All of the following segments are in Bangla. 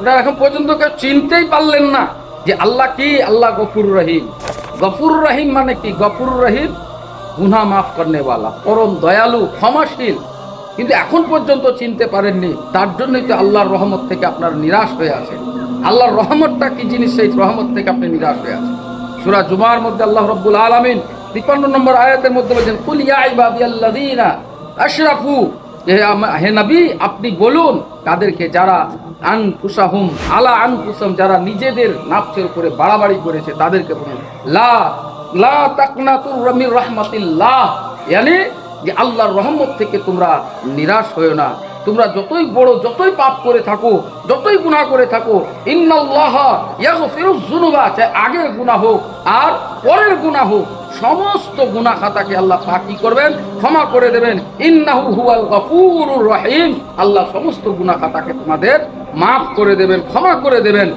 আপনারা এখন পর্যন্ত কেউ চিনতেই পারলেন না যে আল্লাহ কি? আল্লাহ গফুর রহিম। গফুর রহিম মানে কি? গফুর রহিম গুনা মাফ করনেওয়ালা, পরম দয়ালু, ক্ষমাশীল। কিন্তু এখন পর্যন্ত চিনতে পারেননি, তার জন্যই তো আল্লাহর রহমত থেকে আপনার নিরাশ হয়ে আছে। আল্লাহর রহমতটা কি জিনিস? সেই রহমত থেকে আপনি নিরাশ হয়ে আছেন। সুরা জুমার মধ্যে আল্লাহ রব্বুল আলমিন তিপ্পান্ন নম্বর আয়াতের মধ্যে বলছেন কুলিয়া ইবাদিয়াল্লাযীনা আশরাফু হে হে নবী, আপনি বলুন তাদেরকে যারা আন কুসাহুম আলা কুসাম যারা নিজেদের নাফসের উপরে বাড়াবাড়ি করেছে, তাদেরকে বলুন, লা লা তাকনাতুর রামির রাহমাতিল্লাহ, ইয়ানি যে আল্লাহর রহমত থেকে তোমরা নিরাশ হয়েও না। তোমরা যতই বড়, যতই পাপ করে থাকো, যতই গুনাহ করে থাকো, ইন্নাল্লাহ ইয়াগফিরুজ যুনুবা চাই আগের গুনাহ হোক আর পরের গুনাহ হোক সমস্ত গুণা খাতাকে আল্লাহ পাকি করবেন? ক্ষমা করে দেবেন। ইন্নাহু হুয়াল গফুরুর রহিম। আল্লাহ সমস্ত গুণা খাতাকে তোমাদের মাফ করে দেবেন, ক্ষমা করে দেবেন।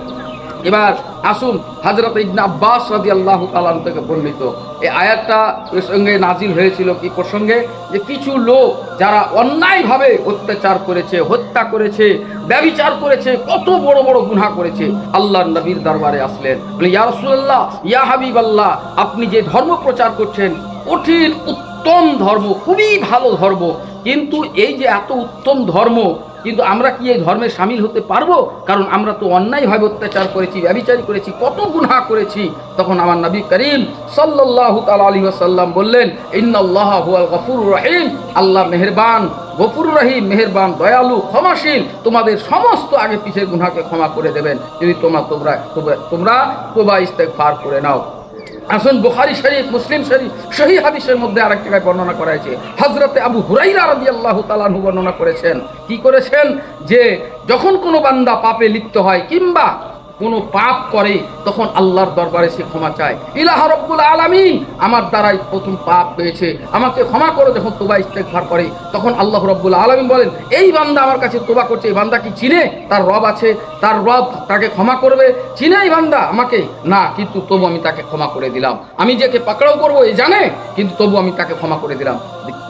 এবার আসুন হাজরত ইবনে আব্বাস রাজি আল্লাহ তালান থেকে বর্ণিত এই আয়াতটা প্রসঙ্গে নাজিল হয়েছিল কি প্রসঙ্গে? যে কিছু লোক যারা অন্যায়ভাবে অত্যাচার করেছে, হত্যা করেছে, ব্যবিচার করেছে, কত বড় বড় গুনাহ করেছে আল্লাহ নবীর দরবারে আসলেন। বলে, ইয়া ইয়া হাবিব আল্লাহ আপনি যে ধর্ম প্রচার করছেন, কঠিন, উত্তম ধর্ম, খুবই ভালো ধর্ম, কিন্তু এই যে এত উত্তম ধর্ম কিন্তু আমরা কি এই ধর্মে সামিল হতে পারব? কারণ আমরা তো অন্যায়ভাবে অত্যাচার করেছি, ব্যবিচারী করেছি, কত গুনাহ করেছি। তখন আমার নবী করিম সাল্লাল্লাহু তাআলা আলাইহি ওয়াসাল্লাম বললেন, ইন্নাল্লাহ হুয়াল গফুরুর রহিম। আল্লাহ মেহেরবান গফুর রহিম, মেহেরবান, দয়ালু, ক্ষমাশীল। তোমাদের সমস্ত আগে পিছের গুনাহকে ক্ষমা করে দেবেন। যদি তোমরা তোমরা, তোমরা- তোবা ইস্তেগফার করে নাও। আসুন বুখারি শরীফ, মুসলিম শরীফ সহি হাদিসের মধ্যে আরেক জায়গায় বর্ণনা করা হয়েছে। হজরতে আবু হুরাইরা রবি আল্লাহ তালু বর্ণনা করেছেন। কি করেছেন? যে যখন কোনো বান্দা পাপে লিপ্ত হয় কিংবা কোনো পাপ করে, তখন আল্লাহর দরবারে সে ক্ষমা চায়। ইলাহ রব্বুল আলামিন আমার দ্বারাই প্রথম পাপ পেয়েছে। আমাকে ক্ষমা করো যখন তোবা ইস্তেগফার করে। তখন আল্লাহ রব্বুল আলামিন বলেন, এই বান্দা আমার কাছে তোবা করছে, এই বান্দা কি চিনে? তার রব আছে, তার রব তাকে ক্ষমা করবে। চিনে এই বান্দা আমাকে? না, কিন্তু তবু আমি তাকে ক্ষমা করে দিলাম। আমি যাকে পাকড়াও করব, এ জানে, কিন্তু তবু আমি তাকে ক্ষমা করে দিলাম।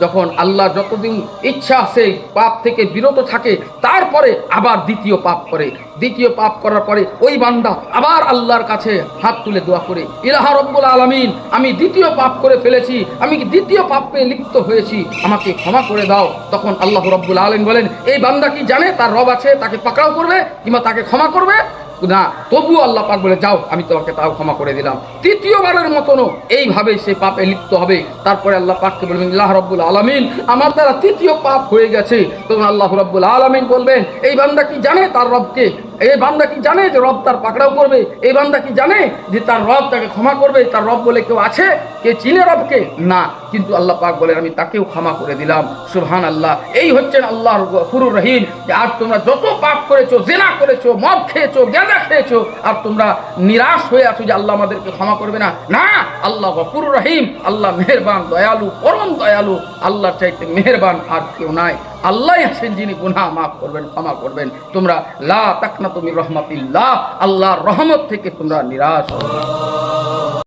যখন আল্লাহ যতদিন ইচ্ছা সেই পাপ থেকে বিরত থাকে, তারপরে আবার দ্বিতীয় পাপ করে। দ্বিতীয় পাপ করার পরে ওই বান্দা আবার আল্লাহর কাছে হাত তুলে দোয়া করে, ইলাহা রব্বুল আলামিন, আমি দ্বিতীয় পাপ করে ফেলেছি, আমি দ্বিতীয় পাপে লিপ্ত হয়েছি? আমাকে ক্ষমা করে দাও। তখন আল্লাহ রব্বুল আলম বলেন, এই বান্দা কি জানে? তার রব আছে, তাকে পাকড়াও করবে, কিংবা তাকে ক্ষমা করবে? না, তবুও আল্লাহ পাক বলে, যাও, আমি তোমাকে তাও ক্ষমা করে দিলাম। তৃতীয়বারের মতনও এইভাবেই সে পাপে লিপ্ত হবে। তারপরে আল্লাহ পাককে বলবেন আল্লাহ রব্বুল আলমিন, আমার দ্বারা তৃতীয় পাপ হয়ে গেছে। তখন আল্লাহ রব্বুল আলমিন বলবেন, এই বান্দা কি জানে তার রবকে? এই বান্দা কি জানে যে রব তার পাকড়াও করবে? এই বান্দা কি জানে যে তার রব তাকে ক্ষমা করবে? তার রব বলে কেউ আছে? কে চিনে রবকে? না। কিন্তু আল্লাহ পাক বলেন, আমি তাকেও ক্ষমা করে দিলাম। সুবহান আল্লাহ এই হচ্ছেন আল্লাহ গফুরুর রহিম যে আর তোমরা যত পাপ করেছ, জেনা করেছ, মদ খেয়েছো, গেঁদা খেয়েছো, আর তোমরা নিরাশ হয়ে আছো যে আল্লাহ আমাদেরকে ক্ষমা করবে না। না, আল্লাহ গফুরুর রহিম, আল্লাহ মেহেরবান, দয়ালু, পরম দয়ালু, আল্লাহর চাইতে মেহেরবান আর কেউ নাই। আল্লাহ আছেন যিনি, গুনাহ মাফ করবেন, ক্ষমা করবেন তোমরা লা তাকনা তুমি রহমাতিল্লাহ, আল্লাহর রহমত থেকে তোমরা নিরাশ না।